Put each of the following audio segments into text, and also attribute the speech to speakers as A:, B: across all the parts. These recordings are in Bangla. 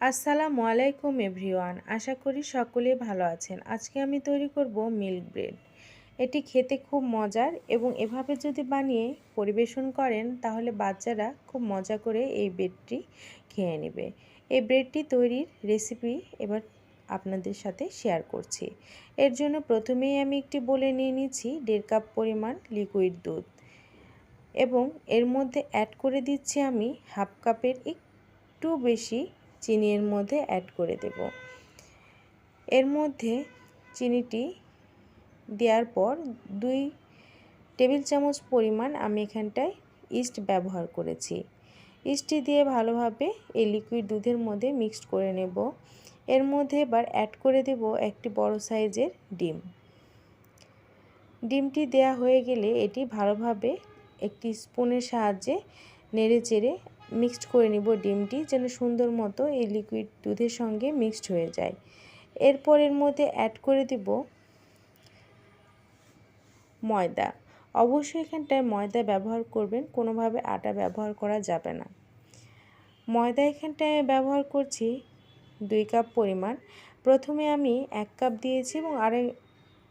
A: আসসালামু আলাইকুম এভরিওয়ান, আশা করি সকলেই ভালো আছেন। আজকে আমি তৈরি করব মিল্ক ব্রেড। এটি খেতে খুব মজার এবং এভাবে যদি বানিয়ে পরিবেশন করেন, তাহলে বাচ্চারা খুব মজা করে এই ব্রেডটি খেয়ে নেবে। এই ব্রেডটি তৈরির রেসিপি এবার আপনাদের সাথে শেয়ার করছি। এর জন্য প্রথমেই আমি একটি বলে নিয়ে নিচ্ছি দেড় কাপ পরিমাণ লিকুইড দুধ এবং এর মধ্যে অ্যাড করে দিচ্ছি আমি হাফ কাপের একটু বেশি চিনি এর মধ্যে অ্যাড করে দেব। এর মধ্যে চিনিটি দেওয়ার পর দুই টেবিল চামচ পরিমাণ আমি এখানটায় ইস্ট ব্যবহার করেছি। ইস্টটি দিয়ে ভালোভাবে এই লিকুইড দুধের মধ্যে মিক্সড করে নেব। এর মধ্যে এবার অ্যাড করে দেব একটি বড় সাইজের ডিম। ডিমটি দেয়া হয়ে গেলে এটি ভালোভাবে একটি স্পুনের সাহায্যে নেড়ে চেড়ে মিক্সড করে নিব ডিমটি, যেন সুন্দর মতো এই লিকুইড দুধের সঙ্গে মিক্সড হয়ে যায়। এরপর এর মধ্যে অ্যাড করে দিব ময়দা। অবশ্যই এখানটায় ময়দা ব্যবহার করবেন, কোনোভাবে আটা ব্যবহার করা যাবে না। ময়দা এখানটায় ব্যবহার করছি দুই কাপ পরিমাণ। প্রথমে আমি এক কাপ দিয়েছি এবং আরেক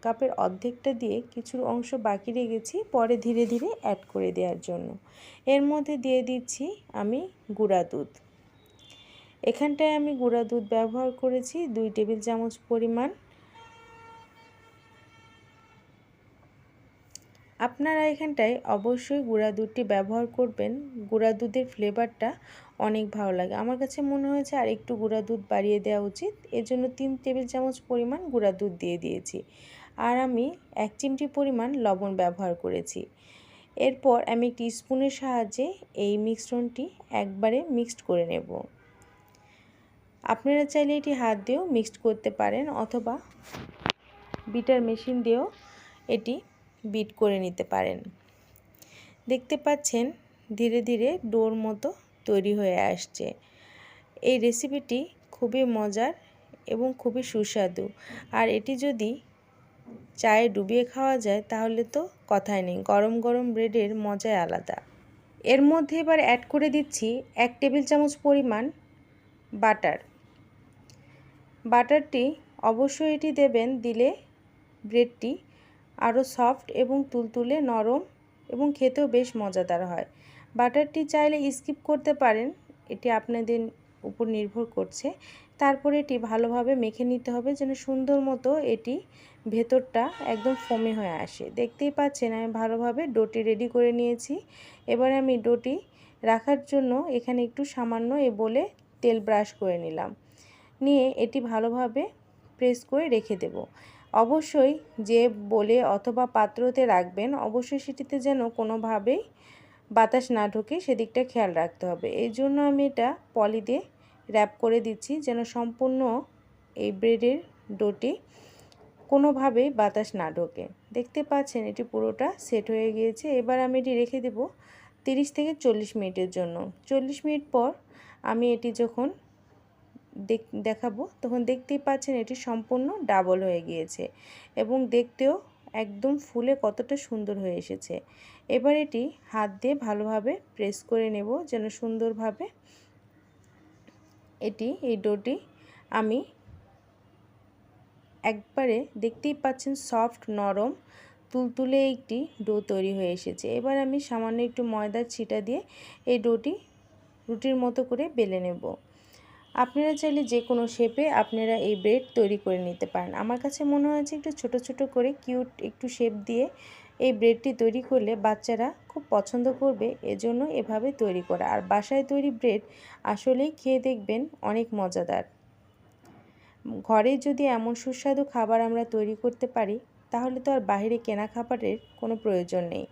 A: কাপের অর্ধেকটা দিয়ে কিছু অংশ বাকি রেখেছি, পরে ধীরে ধীরে অ্যাড করে দেওয়ার জন্য। এর মধ্যে দিয়ে দিচ্ছি আমি গুঁড়া দুধ। এখানটায় আমি গুঁড়া দুধ ব্যবহার করেছি দুই টেবিল চামচ পরিমাণ। আপনারা এখানটায় অবশ্যই গুঁড়া দুধটি ব্যবহার করবেন। গুঁড়া দুধের ফ্লেভারটা অনেক ভালো লাগে। আমার কাছে মনে হয়েছে আর একটু গুঁড়া দুধ বাড়িয়ে দেওয়া উচিত। এর জন্য তিন টেবিল চামচ পরিমাণ গুঁড়া দুধ দিয়ে দিয়েছি। আর আমি এক চিমটি পরিমাণ লবণ ব্যবহার করেছি। এরপর আমি একটি স্পুনের সাহায্যে এই মিশ্রণটি একবারে মিক্সড করে নেব। আপনারা চাইলে এটি হাত দিয়েও মিক্সড করতে পারেন অথবা বিটার মেশিন দিয়েও এটি বিট করে নিতে পারেন। দেখতে পাচ্ছেন ধীরে ধীরে ডোর মতো তৈরি হয়ে আসছে। এই রেসিপিটি খুবই মজার এবং খুবই সুস্বাদু। আর এটি যদি চায়ে ডুবিয়ে খাওয়া যায় তাহলে তো কথাই নেই। গরম গরম ব্রেডের মজাই আলাদা। এর মধ্যে এবার অ্যাড করে দিচ্ছি এক টেবিল চামচ পরিমাণ বাটার বাটারটি অবশ্যই এটি দেবেন দিলে ব্রেডটি আরও সফট এবং তুলতুলে নরম এবং খেতেও বেশ মজাদার হয়। বাটারটি চাইলে স্কিপ করতে পারেন, এটি আপনাদের উপর নির্ভর করছে। তারপরে এটি ভালোভাবে মেখে নিতে হবে যেন সুন্দর মতো এটি ভেতরটা একদম ফমে হয়ে আসে। দেখতেই পাচ্ছেন, আমি ভালোভাবে ডোটি রেডি করে নিয়েছি। এবার আমি ডোটি রাখার জন্য এখানে একটু সামান্য এ বলে তেল ব্রাশ করে নিলাম। নিয়ে এটি ভালোভাবে প্রেস করে রেখে দেব। অবশ্যই যে বলে অথবা পাত্রতে রাখবেন, অবশ্যই সেটিতে যেন কোনোভাবেই বাতাস না ঢোকে, সেদিকটা খেয়াল রাখতে হবে। এই জন্য আমি এটা পলি দিয়ে র্যাপ করে দিচ্ছি, যেন সম্পূর্ণ এই ব্রেডের ডোটি কোনোভাবেই বাতাস না ঢোকে। দেখতে পাচ্ছেন, এটি পুরোটা সেট হয়ে গিয়েছে। এবার আমি এটি রেখে দেব তিরিশ থেকে চল্লিশ মিনিটের জন্য। চল্লিশ মিনিট পর আমি এটি যখন দেখাবো, তখন দেখতেই পাচ্ছেন এটি সম্পূর্ণ ডাবল হয়ে গিয়েছে এবং দেখতেও একদম ফুলে কতটা সুন্দর হয়ে এসেছে। এবার এটি হাত দিয়ে ভালোভাবে প্রেস করে নেব যেন সুন্দরভাবে এটি, এই ডোটি আমি একবারে দেখতেই পাচ্ছেন সফট নরম, তুলতুলে একটি ডো তৈরি হয়ে এসেছে। এবার আমি সামান্য একটু ময়দার ছিটা দিয়ে এই ডোটি রুটির মতো করে বেলে নেব। আপনারা চাইলে যে কোনো শেপে আপনারা এই ব্রেড তৈরি করে নিতে পারেন। আমার কাছে মনে হয়েছে একটু ছোট ছোট করে কিউট একটু শেপ দিয়ে এই ব্রেডটি তৈরি করলে বাচ্চারা খুব পছন্দ করবে, এজন্য এভাবে তৈরি করা। আর বাসায় তৈরি ব্রেড আসলেই খেয়ে দেখবেন অনেক মজাদার। ঘরে যদি এমন সুস্বাদু খাবার আমরা তৈরি করতে পারি, তাহলে তো আর বাইরে কেনা খাবারের কোনো প্রয়োজন নেই।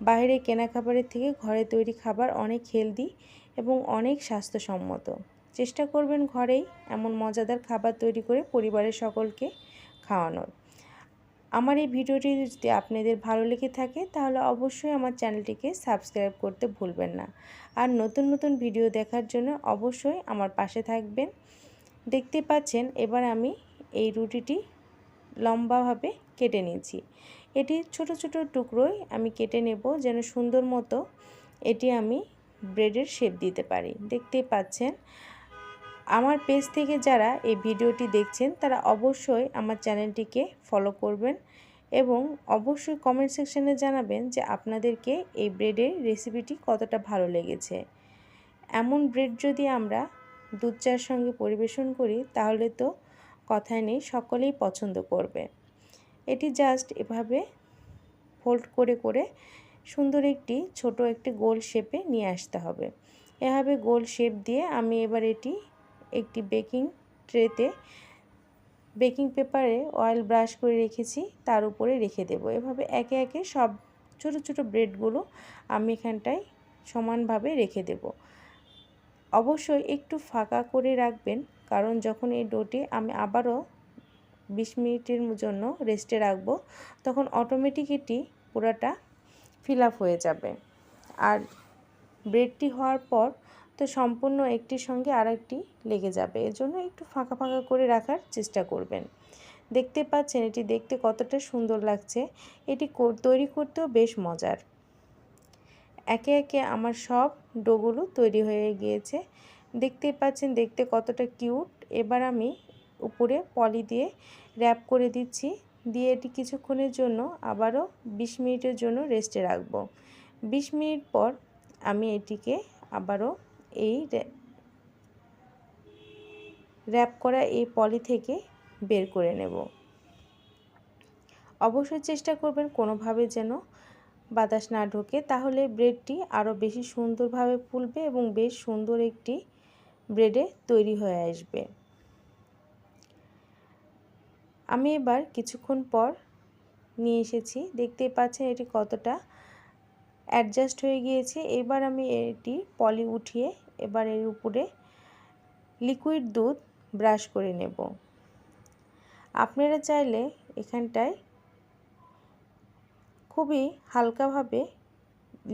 A: বাইরে কেনা খাবারের থেকে ঘরে তৈরি খাবার অনেক হেলদি এবং অনেক স্বাস্থ্যসম্মত। চেষ্টা করবেন ঘরেই এমন মজাদার খাবার তৈরি করে পরিবারের সকলকে খাওয়ানোর। আমার এই ভিডিওটি যদি আপনাদের ভালো লেগে থাকে, তাহলে অবশ্যই আমার চ্যানেলটিকে সাবস্ক্রাইব করতে ভুলবেন না। আর নতুন নতুন ভিডিও দেখার জন্য অবশ্যই আমার পাশে থাকবেন। দেখতে পাচ্ছেন, এবার আমি এই রুটিটি লম্বাভাবে কেটে নিয়েছি। এটি ছোট ছোট টুকরোই আমি কেটে নেব যেন সুন্দর মতো এটি আমি ব্রেডের শেপ দিতে পারি। দেখতেই পাচ্ছেন, আমার পেজ থেকে যারা এই ভিডিওটি দেখছেন, তারা অবশ্যই আমার চ্যানেলটিকে ফলো করবেন এবং অবশ্যই কমেন্ট সেকশনে জানাবেন যে আপনাদেরকে এই ব্রেডের রেসিপিটি কতটা ভালো লেগেছে। এমন ব্রেড যদি আমরা দুধ চার সঙ্গে পরিবেশন করি, তাহলে তো কথাই নেই, সকলেই পছন্দ করবে। এটি জাস্ট এভাবে ফোল্ড করে করে সুন্দর একটি ছোট একটি গোল শেপে নিয়ে আসতে হবে। এভাবে গোল শেপ দিয়ে আমি এবার এটি একটি বেকিং ট্রেতে বেকিং পেপারে অয়েল ব্রাশ করে রেখেছি, তার উপরে রেখে দেব। এভাবে একে একে সব ছোট ছোট ব্রেডগুলো আমি এখানটায় সমানভাবে রেখে দেব। অবশ্যই একটু ফাঁকা করে রাখবেন, কারণ যখন এই ডোটি আমি আবারও বিশ মিনিটের জন্য রেস্টে রাখব, তখন অটোমেটিক এটি পুরাটা ফিল হয়ে যাবে। আর ব্রেডটি হওয়ার পর তো সম্পূর্ণ একটির সঙ্গে আর একটি লেগে যাবে। এজন্য একটু ফাঁকা ফাঁকা করে রাখার চেষ্টা করবেন। দেখতে পাচ্ছেন, এটি দেখতে কতটা সুন্দর লাগছে। এটি তৈরি করতেও বেশ মজার। একে একে আমার সব ডোগুলো তৈরি হয়ে গিয়েছে। দেখতে পাচ্ছেন, দেখতে কতটা কিউট। এবার আমি উপরে পলি দিয়ে র্যাপ করে দিচ্ছি। দিয়ে এটি কিছুক্ষণের জন্য আবারও ২০ মিনিটের জন্য রেস্টে রাখব। ২০ মিনিট পর আমি এটিকে আবারও এই র্যাপ করা এই পলি থেকে বের করে নেব। অবশ্যই চেষ্টা করবেন কোনোভাবে যেন বাতাস না ঢোকে, তাহলে ব্রেডটি আরও বেশি সুন্দরভাবে ফুলবে এবং বেশ সুন্দর একটি ব্রেডে তৈরি হয়ে আসবে। আমি এবার কিছুক্ষণ পর নিয়ে এসেছি। দেখতেই পাচ্ছেন এটি কতটা অ্যাডজাস্ট হয়ে গিয়েছে। এবার আমি এটি পলি উঠিয়ে এবার এর উপরে লিকুইড দুধ ব্রাশ করে নেব। আপনারা চাইলে এখানটায় খুবই হালকাভাবে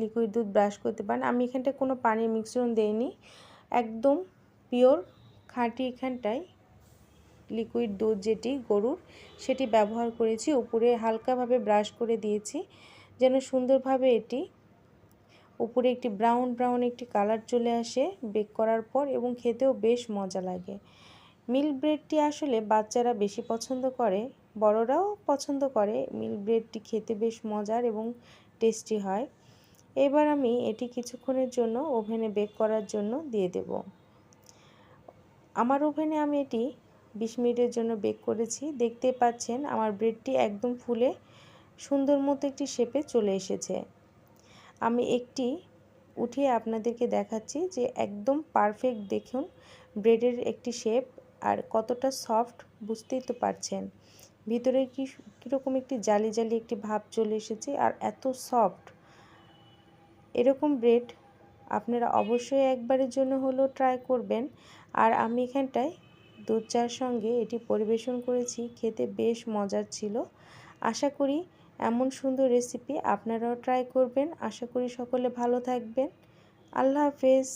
A: লিকুইড দুধ ব্রাশ করতে পারেন। আমি এখানটায় কোনো পানির মিশ্রণ দেইনি। একদম পিওর খাঁটি এখানটায় লিকুইড দুধ যেটি গরুর, সেটি ব্যবহার করেছি। উপরে হালকাভাবে ব্রাশ করে দিয়েছি যেন সুন্দরভাবে এটি উপরে একটি ব্রাউন ব্রাউন একটি কালার চলে আসে বেক করার পর এবং খেতেও বেশ মজা লাগে। মিল্ক ব্রেডটি আসলে বাচ্চারা বেশি পছন্দ করে বড়রাও পছন্দ করে। মিল্ক ব্রেডটি খেতে বেশ মজার এবং টেস্টি হয়। এবার আমি এটি কিছুক্ষণের জন্য ওভেনে বেক করার জন্য দিয়ে দেব। আমার ওভেনে আমি এটি বিশ মিনিটের জন্য বেক করেছি। দেখতে পাচ্ছেন আমার ব্রেডটি একদম ফুলে সুন্দর মতো একটি শেপে চলে এসেছে। আমি একটি উঠিয়ে আপনাদেরকে দেখাচ্ছি যে একদম পারফেক্ট দেখুন ব্রেডের একটি শেপ আর কতটা সফট, বুঝতেই তো পারছেন। ভিতরে কি কীরকম একটি জালি জালি একটি ভাব চলে এসেছে আর এত সফট এরকম ব্রেড আপনারা অবশ্যই একবারের জন্য হলেও ট্রাই করবেন। আর আমি এখানটায় দুধ চার সঙ্গে এটি পরিবেশন করেছি, খেতে বেশ মজার ছিল। আশা করি এমন সুন্দর রেসিপি আপনারাও ট্রাই করবেন। আশা করি সকলে ভালো থাকবেন। আল্লাহ হাফেজ।